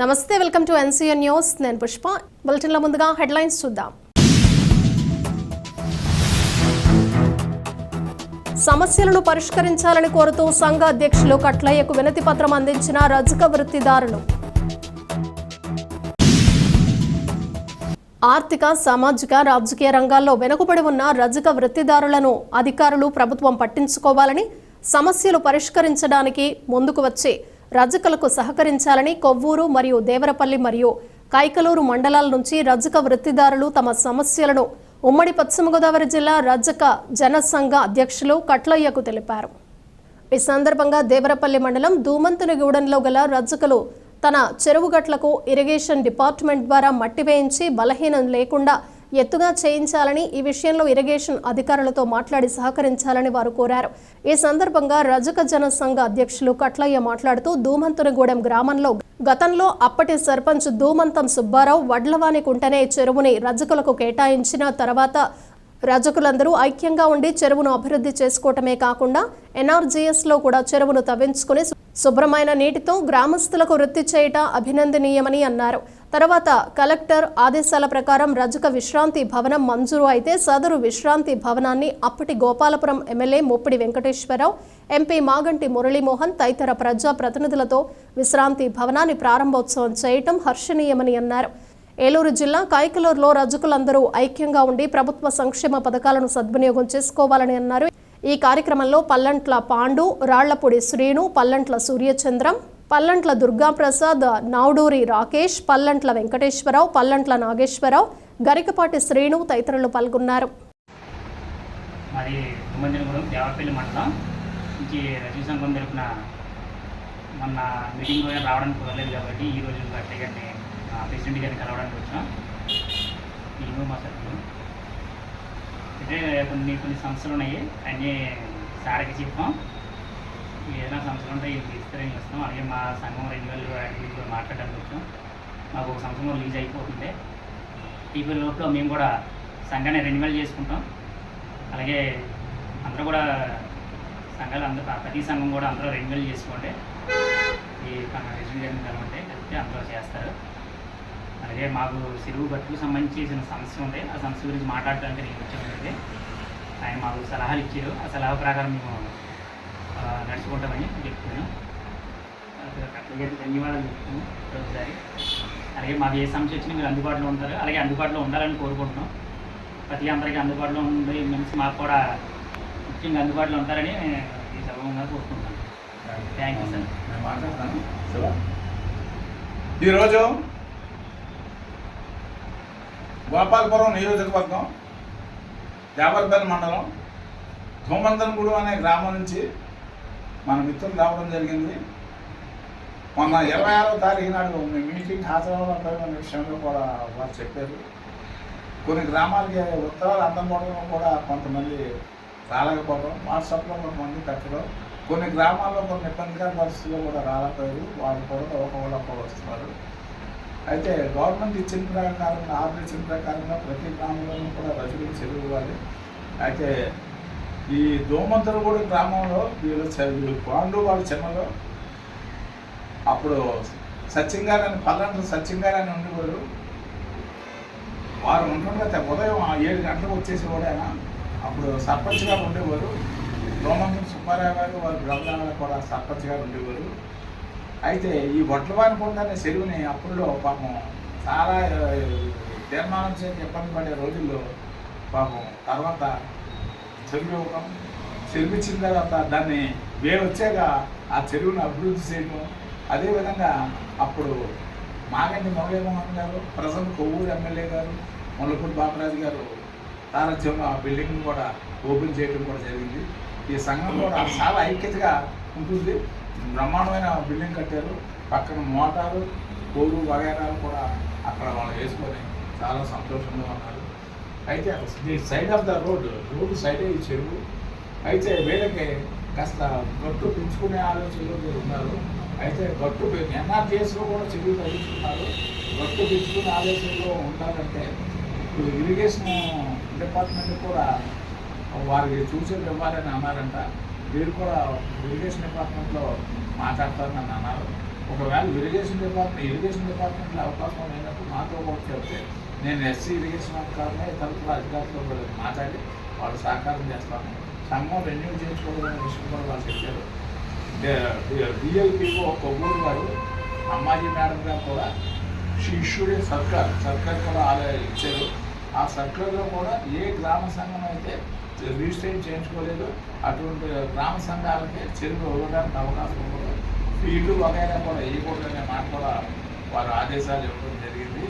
నమస్తే welcome to NCN news. నేను పుష్ప. బులెటిన్లో ముందుగా హెడ్లైన్స్ చూద్దాం. సమస్యలను పరిష్కరించాలని కోరుతూ సంఘ అధ్యక్షులు కట్లయ్యకు వినతి పత్రం అందించిన రజక వృత్తిదారులు. ఆర్థిక సామాజిక రాజకీయ రంగాల్లో వెనుకబడి ఉన్న రజక వృత్తిదారులను అధికారులు ప్రభుత్వం పట్టించుకోవాలని సమస్యలు పరిష్కరించడానికి ముందుకు వచ్చి రజకలకు సహకరించాలని కొవ్వూరు మరియు దేవరపల్లి మరియు కైకలూరు మండలాల నుంచి రజక వృత్తిదారులు తమ సమస్యలను ఉమ్మడి పశ్చిమ గోదావరి జిల్లా రజక జనసంఘ అధ్యక్షులు కట్లయ్యకు తెలిపారు. ఈ సందర్భంగా దేవరపల్లి మండలం దూమంతునిగూడెంలో గల రజకులు తన చెరువుగట్లకు ఇరిగేషన్ డిపార్ట్మెంట్ ద్వారా మట్టి వేయించి బలహీనం లేకుండా ఎత్తుగా చేయించాలని ఈ విషయంలో ఇరిగేషన్ అధికారులతో మాట్లాడి సహకరించాలని వారు కోరారు. ఈ సందర్భంగా రజక జన సంఘ అధ్యక్షులు కట్లయ్య మాట్లాడుతూ దూమంతునిగూడెం గ్రామంలో గతంలో అప్పటి సర్పంచ్ దూమంతం సుబ్బారావు వడ్లవాణి కుంటనే చెరువుని రజకులకు కేటాయించిన తర్వాత రజకులందరూ ఐక్యంగా ఉండి చెరువును అభివృద్ధి చేసుకోవటమే కాకుండా ఎన్ఆర్జీఎస్లో కూడా చెరువును తవ్వించుకుని శుభ్రమైన నీటితో గ్రామస్తులకు వృత్తి చేయట అభినందనీయమని అన్నారు. తర్వాత కలెక్టర్ ఆదేశాల ప్రకారం రజక విశ్రాంతి భవనం మంజూరు అయితే సదరు విశ్రాంతి భవనాన్ని అప్పటి గోపాలపురం ఎమ్మెల్యే ముప్పిడి వెంకటేశ్వరరావు ఎంపీ మాగంటి మురళీమోహన్ తదితర ప్రజా ప్రతినిధులతో విశ్రాంతి భవనాన్ని ప్రారంభోత్సవం చేయటం హర్షణీయమని అన్నారు. ఏలూరు జిల్లా కాయకలూరులో రజకులందరూ ఐక్యంగా ఉండి ప్రభుత్వ సంక్షేమ పథకాలను సద్వినియోగం చేసుకోవాలని అన్నారు. ఈ కార్యక్రమంలో పల్లంట్ల పాండు రాళ్ళపూడి శ్రీను పల్లంట్ల సూర్యచంద్రం పల్లంట్ల దుర్గాప్రసాద్ నావుడూరి రాకేష్ పల్లంట్ల వెంకటేశ్వరరావు పల్లంట్ల నాగేశ్వరరావు గరికపాటి శ్రీను తదితరులు పాల్గొన్నారు. మరి తుమ్మందినగూడెం దేవరపల్లి మండలం. నుంచి రజీ సంఘం తరపున మొన్న మీటింగ్ రావడానికి కుదరలేదు కాబట్టి ఈ రోజు ప్రెసిడెంట్ గారిని కలవడానికి వచ్చాం? నేను మా సభ్యులు అయితే కొన్ని కొన్ని సంస్థలు ఉన్నాయి. అన్నీ సార్కి చెప్పాం. ఏదైనా సంస్థలు ఉంటే ఇది విస్తరణ ఇస్తాం. అలాగే మా సంఘం రెన్యువల్ యాక్టివిటీ కూడా మాట్లాడడానికి వచ్చాం. మాకు ఒక సంవత్సరంలో రిలీజ్ అయిపోతుంది ఈ లోపల మేము కూడా సంఘాన్ని రెన్యువల్ చేసుకుంటాం. అలాగే అందరూ కూడా సంఘాలు అందరూ ప్రతి సంఘం కూడా అందరూ రెన్యువల్ చేసుకోండి. ఈ రెసిడెంట్ గారిని కలవంటే కలిపితే అందరూ చేస్తారు. అలాగే మాకు చెరువు గట్టుకు సంబంధించిన సమస్య ఉంది. ఆ సమస్య గురించి మాట్లాడడానికి నేను వచ్చాను ఆయన మాకు సలహాలు ఇచ్చారు. ఆ సలహా ప్రకారం మేము నడుచుకుంటామని చెప్తున్నాను. ధన్యవాదాలు చెప్తున్నాను ఒకసారి అలాగే మాకు ఏ సమస్య వచ్చినా మీరు అందుబాటులో ఉంటారు. అలాగే అందుబాటులో ఉండాలని కోరుకుంటున్నాం. ప్రతి అందరికీ అందుబాటులో ఉండే మనిషి మాకు కూడా ముఖ్యంగా అందుబాటులో ఉంటారని ఈ సభంగా కోరుకుంటున్నాను. Thank you. సార్. ఈరోజు గోపాలపురం నియోజకవర్గం దేవరపల్లి మండలం ధూమంతనగూడు అనే గ్రామం నుంచి మన మిత్రులు రావడం జరిగింది. మొన్న ఇరవై ఆరో తారీఖు నాడు మీ మీటింగ్ హాజరవడం విషయంలో కూడా వారు చెప్పారు. కొన్ని గ్రామాలకి ఉత్తరాలు అందకపోవడం కూడా కొంతమంది రాలేకపోవడం వాట్సాప్లో కొంతమంది పెట్టడం కొన్ని గ్రామాల్లో కొన్ని ఇబ్బందికర పరిస్థితుల్లో కూడా రాలేకపోయారు. వాళ్ళు కూడా ఒకళ్ళు వస్తున్నారు. అయితే గవర్నమెంట్ ఇచ్చిన ప్రకారం ఆర్డర్ ఇచ్చిన ప్రకారంగా ప్రతి గ్రామంలోనూ కూడా రజులకు చెరువు అయితే ఈ దోమంతరగూడ గ్రామంలో వీళ్ళు చ- వీళ్ళు పాండు వాళ్ళ చిన్నలో అప్పుడు సత్యం గారు అని పల్లంటి సత్యం అని ఉండేవారు. వారు ఉంటుండగా ఉదయం ఏడు గంటలకు వచ్చేసేవాడు ఆయన అప్పుడు సర్పంచ్ గారు ఉండేవారు. రోమంతం సుబ్బారావు గారు వారి బ్రహ్మణాలు కూడా సర్పంచ్ గారు ఉండేవారు. అయితే ఈ వడ్లవాని కొండ చెరువుని అప్పుల్లో పాపం చాలా తీర్మానం చేసి ఇబ్బంది పడే రోజుల్లో పాపం తర్వాత చెరువు ఇవ్వడం చెరువు ఇచ్చిన తర్వాత దాన్ని వే వచ్చాక ఆ చెరువును అభివృద్ధి చేయడం అదేవిధంగా అప్పుడు మాగంటి మురళీమోహన్ గారు ప్రజెంట్ కొవ్వూరు ఎమ్మెల్యే గారు ముల్లపూడి బాపరాజు గారు సారథ్యంలో ఆ బిల్డింగ్ కూడా ఓపెన్ చేయడం కూడా జరిగింది. ఈ సంఘం కూడా చాలా ఐక్యతగా ఉంటుంది. బ్రహ్మాండమైన బిల్డింగ్ కట్టారు. పక్కన మోటారు కోరు వగైరాలు కూడా అక్కడ వాళ్ళు వేసుకొని చాలా సంతోషంగా ఉన్నారు. అయితే the side of the road road సైడే ఈ చెరువు. అయితే వీళ్ళకి కాస్త గట్టు పెంచుకునే ఆలోచనలో మీరు ఉన్నారు. అయితే గట్టు ఎన్ఆర్టీఎస్లో కూడా చెరువు తగ్గిస్తున్నారు గట్టు పెంచుకునే ఆలోచనలో ఉంటారంటే ఇప్పుడు ఇరిగేషన్ డిపార్ట్మెంట్ కూడా వారికి చూసే ఇవ్వాలని అన్నారంట. వీరు కూడా ఇరిగేషన్ డిపార్ట్మెంట్లో మాట్లాడతారని నన్ను అన్నారు. ఒకవేళ ఇరిగేషన్ డిపార్ట్మెంట్ ఇరిగేషన్ డిపార్ట్మెంట్లో అవకాశం లేనప్పుడు మాతో కూడా చెప్తే నేను ఎస్సీ ఇరిగేషన్ అధికారులే తరఫున అధికారులతో కూడా మాట్లాడి వాళ్ళు సహకారం చేస్తాను. సంఘం రెన్యూ చేసుకోవాలనే విషయం కూడా వాళ్ళు చెప్పారు. డిఎల్పిఓ కొవ్వూరు గారు అమ్మాజీ మేడం గారు కూడా శిష్యుడి సర్కార్ సర్కార్ కూడా ఆలయ ఇచ్చారు. ఆ సర్కార్లో కూడా ఏ గ్రామ సంఘం అయితే రిజిస్ట్రేషన్ చేయించుకోలేదు. అటువంటి గ్రామ సంఘాలకి చెరువు ఇవ్వడానికి అవకాశం కూడా ఫీల్డ్ వగైరా కూడా వేయకూడదనే మాట కూడా వారు ఆదేశాలు ఇవ్వడం జరిగింది.